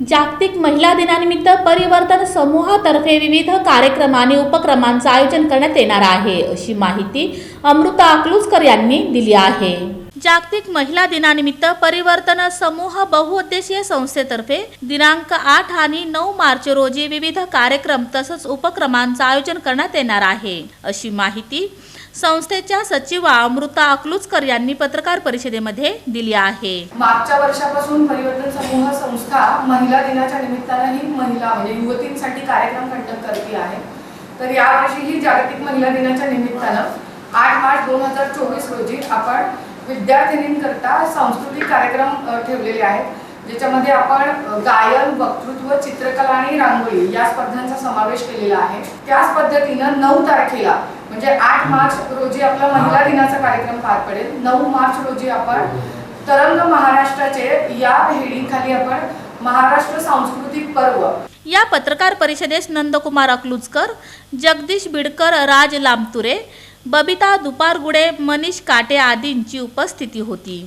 जागतिक महिला दिनानिमित्त परिवर्तन समूहातर्फे विविध कार्यक्रम आणि उपक्रमांचं आयोजन करण्यात येणार आहे अशी माहिती अमृता अकलूजकर यांनी दिली आहे. जागतिक महिला दिनानिमित्त परिवर्तन समूह बहुउद्देशीय संस्थेतर्फे दिनांक आठ आणि नऊ मार्च रोजी विविध कार्यक्रम तसंच उपक्रमांचं आयोजन करण्यात येणार आहे अशी माहिती संस्थेच्या सचिवा अमृता अकलूजकर यांनी पत्रकार परिषदेमध्ये दिली आहे. मागच्या वर्षापासून परिवर्तन समूह संस्था महिला दिनाच्या निमित्तानं ही महिला म्हणजे युवतींसाठी कार्यक्रम कंडक्ट करते आहे. तर यावर्षीही जागतिक महिला दिनाच्या निमित्तानं आठ मार्च दोन हजार चोवीस रोजी आपण विद्यार्थिनींकरता सांस्कृतिक कार्यक्रम ठेवलेले आहेत. ज्याच्यामध्ये आपण गायन वक्तृत्व चित्रकला आणि रांगोळी या स्पर्धांचा समावेश केलेला आहे. त्याच पद्धतीनं नऊ तारखेला म्हणजे आठ मार्च रोजी आपला महिला दिनाचा कार्यक्रम पार पडेल. नऊ मार्च रोजी आपण तरंग महाराष्ट्राचे या हेडिंगखाली आपण महाराष्ट्र सांस्कृतिक पर्व. या पत्रकार परिषदेस नंदकुमार अकलुजकर जगदीश बिडकर राज लांबतुरे बबिता दुपारगुडे मनीष काटे आदींची उपस्थिती होती.